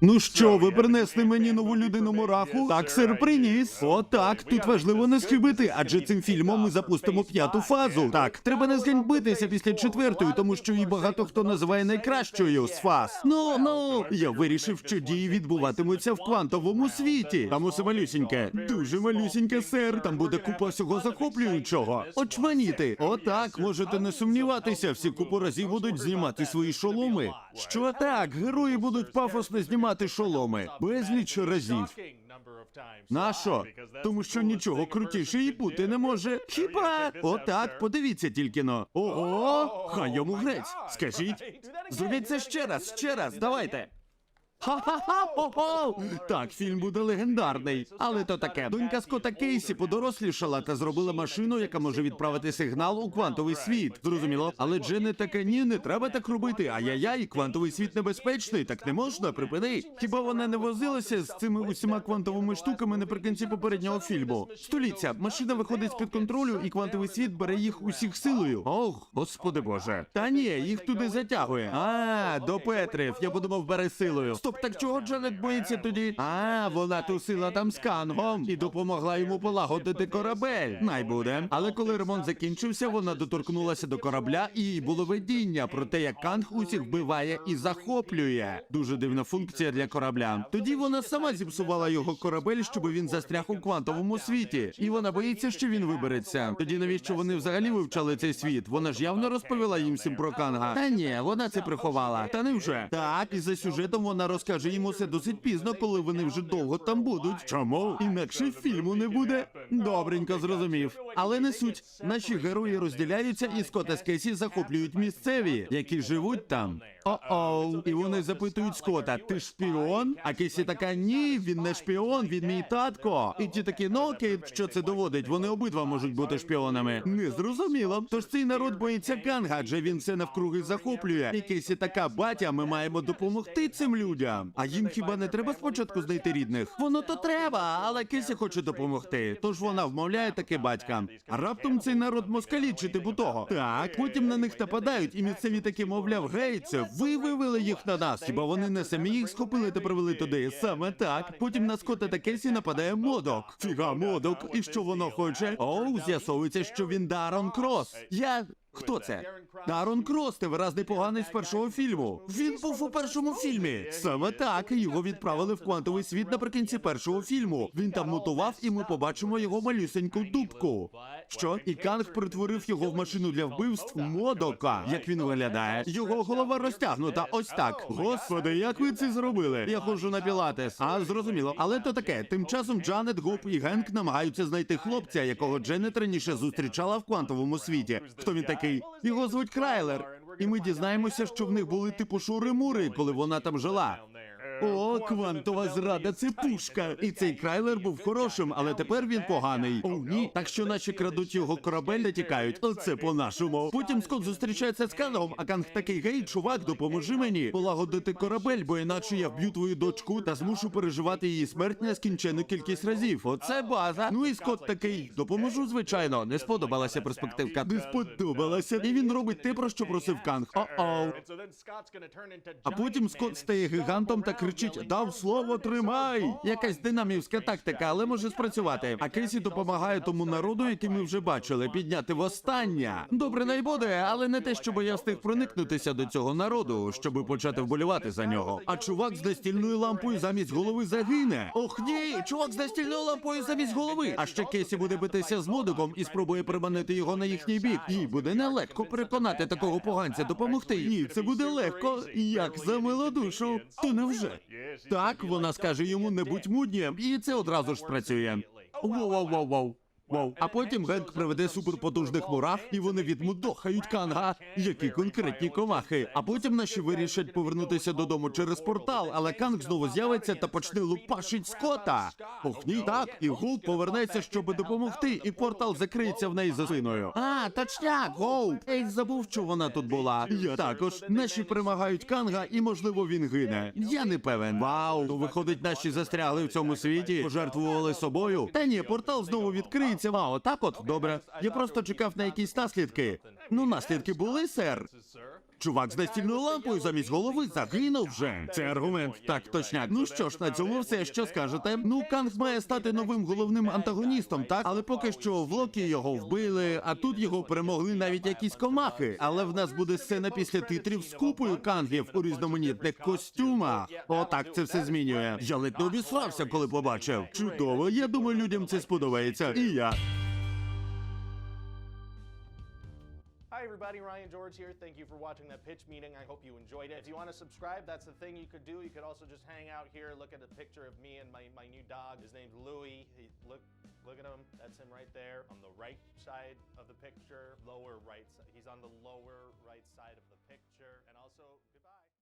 Ну що, ви принесли мені нову людину мураху? Так, сир, приніс. О, так, тут важливо не схибити, адже цим фільмом ми запустимо п'яту фазу. Так, треба не зганьбитися після четвертої, тому що її багато хто називає найкращою з фаз. Ну, ну, я вирішив, що дії відбуватимуться в квантовому світі. Там усе малюсіньке. Дуже малюсіньке, сер. Там буде купа всього захоплюючого. Очманіти. Отак, можете не сумніватися, всі купу разів будуть знімати свої шоломи. Що так, герої будуть пафосно знімати шоломи. Безліч разів. Нащо? Тому що нічого крутіше і бути не може. Хіба? Отак, подивіться тільки но. Ого, хай йому грець. Скажіть. Зробіть це ще раз, ще раз, давайте. Ха-ха-ха, хо-хо! Так, фільм буде легендарний. Але то таке. Донька Скотта Кейсі подорослішала та зробила машину, яка може відправити сигнал у квантовий світ. Зрозуміло. Але Джене таке ні, не треба так робити. Ай-яй-яй, квантовий світ небезпечний, так не можна, припини. Хіба вона не возилася з цими усіма квантовими штуками наприкінці попереднього фільму? Століття, машина виходить з-під контролю, і квантовий світ бере їх усіх силою. Ох, господи боже. Та ні, їх туди затягує. А, до Петрів. Я подумав, бере силою. Стоп, так чого Джанет боїться тоді? А, вона тусила там з Кангом і допомогла йому полагодити корабель. Най буде. Але коли ремонт закінчився, вона доторкнулася до корабля і їй було видіння про те, як Канг усіх вбиває і захоплює. Дуже дивна функція для корабля. Тоді вона сама зіпсувала його корабель, щоб він застряг у квантовому світі. І вона боїться, що він вибереться. Тоді навіщо вони взагалі вивчали цей світ? Вона ж явно розповіла їм всім про Канга. Та ні, вона це приховала. Та не вже. Так, і за сюжетом вона розкаже йому це досить пізно, коли вони вже довго там будуть. Чому? Інакше фільму не буде. Добренько зрозумів. Але не суть. Наші герої розділяються, і Скотта з Кейсі захоплюють місцеві, які живуть там. О-оу. І вони запитують Скотта, ти шпіон? А Кейсі така, ні, він не шпіон, він мій татко. І ті такі, ну окей, що це доводить? Вони обидва можуть бути шпіонами. Не зрозуміло. Тож цей народ боїться Канга, адже він все навкруги захоплює. І Кейсі така, батя, ми маємо допомогти цим людям. А їм хіба не треба спочатку знайти рідних? Воно то треба, але Кейсі хоче допомогти. Тож вона вмовляє таки батькам. А раптом цей народ москалі чи типу того. Так, потім на них нападають, і місцеві таки, мовляв, гей, це ви вивели їх на нас. Хіба вони не самі їх схопили та привели туди? Саме так. Потім на Скотта та Кейсі нападає модок. Фіга модок. І що воно хоче? Оу, з'ясовується, що він Дарон Крос. Я. Хто це? Дарон Крос, ти виразний поганий з першого фільму. Він був у першому фільмі. Саме так його відправили в квантовий світ наприкінці першого фільму. Він там мутував, і ми побачимо його малюсеньку дубку. Що? І Канг перетворив його в машину для вбивств Модока. Як він виглядає? Його голова розтягнута. Ось так. Господи, як ви це зробили? Я ходжу на пілатес. А зрозуміло. Але то таке. Тим часом Джанет, Гоп і Генк намагаються знайти хлопця, якого Дженет раніше зустрічала в квантовому світі. Хто він такий? Його звуть Крайлер. І ми дізнаємося, що в них були типу шури-мури, коли вона там жила. О, квантова зрада, це пушка. І цей крайлер був хорошим, але тепер він поганий. О, ні. Так що наші крадуть його корабель та тікають. Оце по-нашому. Потім Скот зустрічається з Кангом, а Канг такий гей, чувак, допоможи мені полагодити корабель, бо іначе я вб'ю твою дочку та змушу переживати її смерть нескінчену кількість разів. Оце база. Ну і Скот такий, допоможу, звичайно. Не сподобалася перспективка. Не сподобалася. І він робить те, про що просив Канг. О-оу. А потім Скот стає гігантом та кричить: дав слово, тримай! Якась динамівська тактика, але може спрацювати. А Кейсі допомагає тому народу, який ми вже бачили, підняти востаннє. Добре не буде, але не те, щоб я встиг проникнутися до цього народу, щоб почати вболівати за нього. А чувак з настільною лампою замість голови загине. Ох ні, чувак з настільною лампою замість голови. А ще Кейсі буде битися з модиком і спробує приманити його на їхній бік. Їй буде нелегко переконати такого поганця допомогти. Ні, це буде легко, як за милу душу. То невже? Так, вона скаже йому не будь муднім, і це одразу ж спрацює. Воу-воу-воу-воу. А потім Генк приведе суперпотужних мурах, і вони відмудохають канга. Які конкретні комахи. А потім наші вирішать повернутися додому через портал, але Канг знову з'явиться та почне лупашить Скота. Ох, ні, так, і Гулк повернеться, щоб допомогти, і портал закриється в неї за спиною. А, точняк, Гоуп. Ей, забув, що вона тут була. Я також. Наші перемагають Канга, і можливо він гине. Я не певен. Вау, то виходить, наші застрягли в цьому світі, пожертвували собою. Та ні, портал знову відкриється. А, отак от, добре. Я просто чекав на якісь наслідки. Ну, наслідки були, сер. Чувак з настільною лампою замість голови загинув вже. Це аргумент. Так, точняк. Ну що ж, на цьому все, що скажете. Ну, Канг має стати новим головним антагоністом, так? Але поки що в Локі його вбили, а тут його перемогли навіть якісь комахи. Але в нас буде сцена після титрів з купою кангів у різноманітних костюмах. Отак це все змінює. Я ледь не обісрався, коли побачив. Чудово, я думаю, людям це сподобається. І я. Hi, everybody. Ryan George here. Thank you for watching that pitch meeting. I hope you enjoyed it. If you want to subscribe, that's the thing you could do. You could also just hang out here, look at a picture of me and my, my new dog. His name's Louie. He, look, look at him. That's him right there on the right side of the picture, lower right. si- He's on the lower right side of the picture. And also, goodbye.